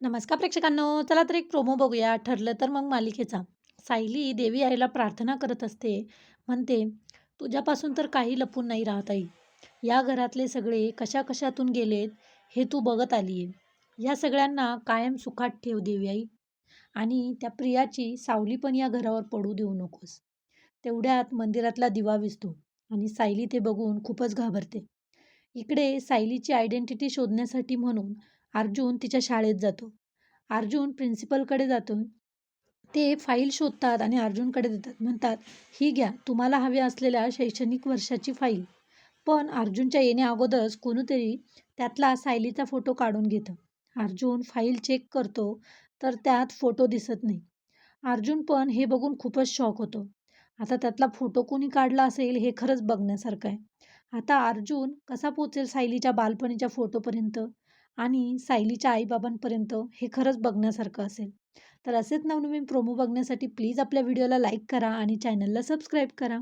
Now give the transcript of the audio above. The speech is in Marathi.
नमस्कार प्रेक्षकांनो चला तर एक प्रोमो बघूया. ठरलं तर मग मालिकेचा. सायली देवी आईला प्रार्थना करत असते. म्हणते तुझ्यापासून तर काही लपून नाही राहत आई. या घरातले सगळे कशा कशातून गेलेत हे तू बघत आली आहे या सगळ्यांना कायम सुखात ठेव देवी आई. आणि त्या प्रियाची सावली पण या घरावर पडू देऊ नकोस. तेवढ्यात मंदिरातला दिवा विसतो आणि सायली ते बघून खूपच घाबरते. इकडे सायलीची आयडेंटिटी शोधण्यासाठी म्हणून अर्जुन तिच्या शाळेत जातो. अर्जुन प्रिन्सिपलकडे जातो. ते फाईल शोधतात आणि अर्जुनकडे देतात. म्हणतात ही घ्या तुम्हाला हव्या असलेल्या शैक्षणिक वर्षाची फाईल पण अर्जुनच्या येण्या अगोदरच कोणीतरी त्यातला सायलीचा फोटो काढून घेतं. अर्जुन फाईल चेक करतो तर त्यात फोटो दिसत नाही. अर्जुन पण हे बघून खूपच शॉक होतो. आता त्यातला फोटो कोणी काढला असेल हे खरंच बघण्यासारखं आहे. आता अर्जुन कसा पोचेल सायलीच्या बालपणीच्या फोटोपर्यंत आणि सायलीच्या आईबाबांपर्यंत हे खरंच बघण्यासारखं असेल. तर असेच नवनवीन प्रोमो बघण्यासाठी प्लीज आपल्या व्हिडिओला लाईक करा आणि चॅनलला सबस्क्राईब करा.